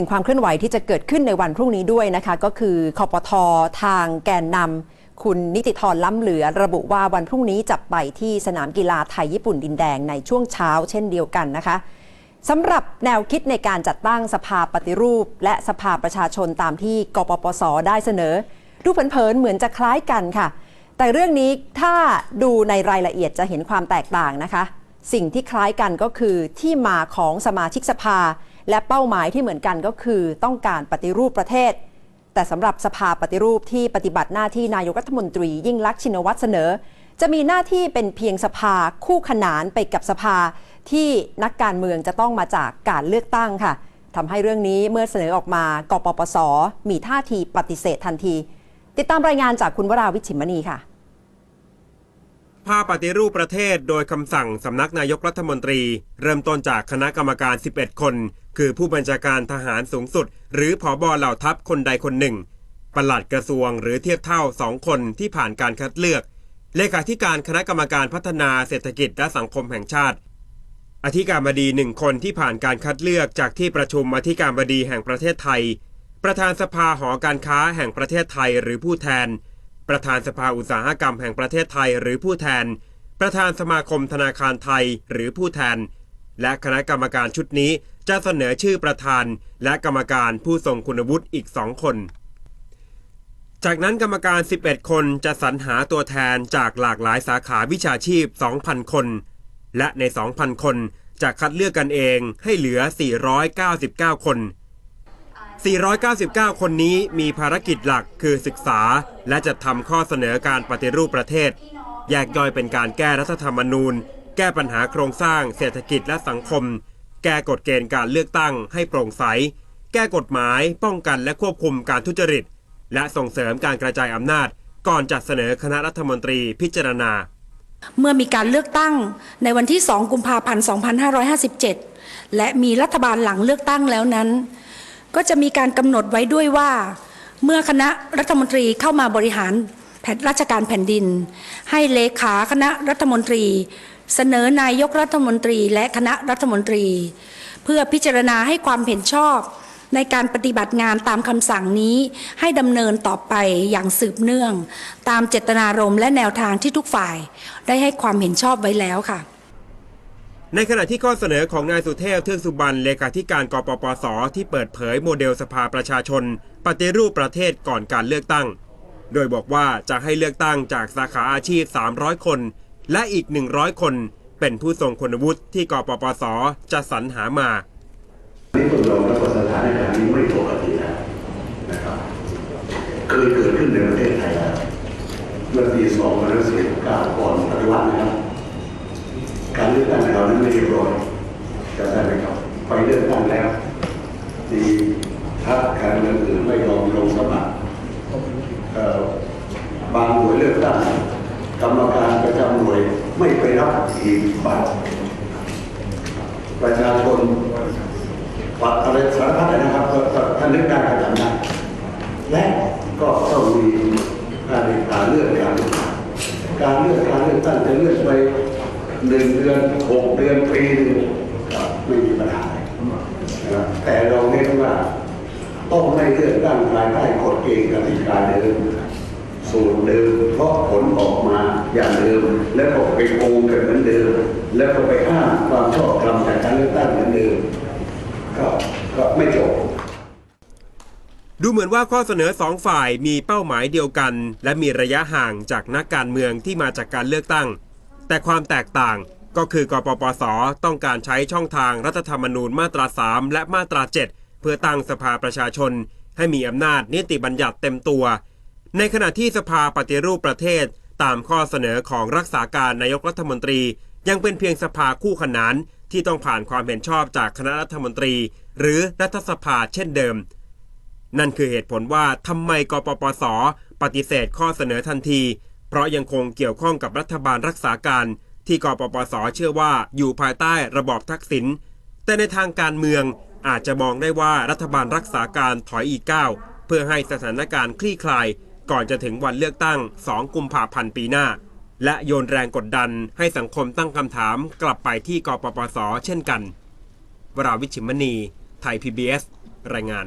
ถึงความเคลื่อนไหวที่จะเกิดขึ้นในวันพรุ่งนี้ด้วยนะคะ ก็คือคอปททางแกนนำคุณนิติธรล้ำเหลือ ระบุว่าวันพรุ่งนี้จะไปที่สนามกีฬาไทยญี่ปุ่นดินแดงในช่วงเช้าเช่นเดียวกันนะคะสำหรับแนวคิดในการจัดตั้งสภาปฏิรูป และสภาประชาชนตามที่กปปสได้เสนอดูเผินๆเหมือนจะคล้ายกันค่ะ แต่เรื่องนี้ถ้าดูในรายละเอียดจะเห็นความแตกต่างนะคะ สิ่งที่คล้ายกันก็คือที่มาของสมาชิกสภา และเป้าหมายที่เหมือนกันก็คือต้องการปฏิรูปประเทศ แต่สำหรับสภาปฏิรูปที่ปฏิบัติหน้าที่นายกรัฐมนตรียิ่งลักษณ์ชินวัตรเสนอ จะมีหน้าที่เป็นเพียงสภาคู่ขนานไปกับสภา ที่นักการเมืองจะต้องมาจากการเลือกตั้งค่ะทำให้เรื่องนี้เมื่อเสนอออกมากปปส มีท่าทีปฏิเสธทันที ติดตามรายงานจากคุณวราวิชิมณีค่ะ ภาพปฏิรูปประเทศ โดยคำสั่งสำนักนายกรัฐมนตรี เริ่มต้นจากคณะกรรมการ 11 คน คือผู้บัญชาการทหารสูงสุด หรือผอบอเหล่าทัพคนใดคนหนึ่งปลัดกระทรวงหรือเทียบเท่าสองคนที่ผ่านการคัดเลือก เลขาธิการคณะกรรมการพัฒนาเศรษฐกิจและสังคมแห่งชาติ อธิการบดีหนึ่งคนที่ผ่านการคัดเลือกจากที่ประชุมอธิการบดีแห่งประเทศไทย ประธานสภาหอการค้าแห่งประเทศไทยหรือผู้แทน ประธานสภาอุตสาหกรรมแห่งประเทศไทยหรือผู้แทน ประธานสมาคมธนาคารไทยหรือผู้แทน และคณะกรรมการชุดนี้จะเสนอชื่อประธาน และกรรมการผู้ทรงคุณวุฒิอีกสองคน จากนั้นกรรมการ 11 คนจะสรรหาตัวแทนจากหลากหลายสาขาวิชาชีพ 2,000 คน และใน 2,000 คนจะคัดเลือกกันเองให้เหลือ 499 คน 499 คนนี้มีภารกิจหลักคือศึกษา และจะทำข้อเสนอการปฏิรูปประเทศ แยกย่อยเป็นการแก้รัฐธรรมนูญ แก้ปัญหาโครงสร้าง เศรษฐกิจและสังคม แก้กฎเกณฑ์การเลือกตั้งให้โปร่งใส แก้กฎหมาย ป้องกันและควบคุมการทุจริต และส่งเสริมการกระจายอำนาจ ก่อนจัดเสนอคณะรัฐมนตรีพิจารณา เมื่อมีการเลือกตั้งในวันที่ 2 กุมภาพันธ์ 2557 และมีรัฐบาลหลังเลือกตั้งแล้วนั้น ก็จะมีการกำหนดไว้ด้วยว่า เมื่อคณะรัฐมนตรีเข้ามาบริหารแผนราชการแผ่นดิน ให้เลขาคณะรัฐมนตรี เสนอนายกรัฐมนตรีและคณะรัฐมนตรี เพื่อพิจารณาให้ความเห็นชอบในการปฏิบัติงานตามคำสั่งนี้ให้ดำเนินต่อไปอย่างสืบเนื่อง ตามเจตนารมณ์และแนวทางที่ทุกฝ่าย ได้ให้ความเห็นชอบไว้แล้วค่ะ ในขณะที่ข้อเสนอของนายสุเทพเทือกสุบรรณเลขาธิการกปปส ที่เปิดเผยโมเดลสภาประชาชน ปฏิรูปประเทศก่อนการเลือกตั้ง โดยบอกว่าจะให้เลือกตั้งจากสาขาอาชีพ 300 คน และอีก 100 คน เป็นผู้ทรงคุณวุฒิที่กปปส จะสรรหามานี่ตกลงแล้วสถานการณ์นี้ไม่ปกตินะครับเคยเกิดขึ้นในประเทศไทยแล้วเมื่อปี2 5 เรียบร้อยจำได้ไหมครับ ไปเลือกตั้งแล้วมีพรรคการเมืองอื่นไม่ยอมลงสมัครบางหน่วยเลือกตั้งกรรมการประจำหน่วยไม่ไปรับหีบบัตรประชาชนวัดอะไรสารพัดนะครับท่านนึกได้ก็จำได้และก็ต้องมีการเลือกการเลือกตั้งการเลือกการเลือกตั้งจะเลือกไป หนึ่งเดือนหกเดือนปีหนึ่งไม่มีปัญหาแต่เราเน้นว่าต้องไม่เลือกตั้งภายใต้กฎเกณฑ์กติกาเดิมสูตรเดิมเพราะผลออกมาอย่างเดิม แล้วก็ไปโกงกันเหมือนเดิม แล้วก็ไปห้ามความชอบธรรมจากการเลือกตั้งเหมือนเดิมก็ก็ไม่จบดูเหมือนว่าข้อเสนอสองฝ่ายมีเป้าหมายเดียวกัน และมีระยะห่างจากนักการเมืองที่มาจากการเลือกตั้ง แต่ความแตกต่างก็คือกปปส ต้องการใช้ช่องทางรัฐธรรมนูญมาตรา 3 และมาตรา 7 เพื่อตั้งสภาประชาชน ให้มีอำนาจนิติบัญญัติเต็มตัว ในขณะที่สภาปฏิรูปประเทศตามข้อเสนอของรักษาการนายกรัฐมนตรี ยังเป็นเพียงสภาคู่ขนานที่ต้องผ่านความเห็นชอบจากคณะรัฐมนตรี หรือรัฐสภาเช่นเดิม นั่นคือเหตุผลว่าทำไมกปปส ปฏิเสธข้อเสนอทันที เพราะยังคงเกี่ยวข้องกับรัฐบาลรักษาการที่กปปสเชื่อว่าอยู่ภายใต้ระบอบทักษิณแต่ในทางการเมืองอาจจะมองได้ว่ารัฐบาลรักษาการถอยอีกก้าวเพื่อให้สถานการณ์คลี่คลาย ก่อนจะถึงวันเลือกตั้ง 2 กุมภาพันธ์ปีหน้า และโยนแรงกดดันให้สังคมตั้งคำถามกลับไปที่กปปสเช่นกัน วราวิชิมณี ไทย PBS รายงาน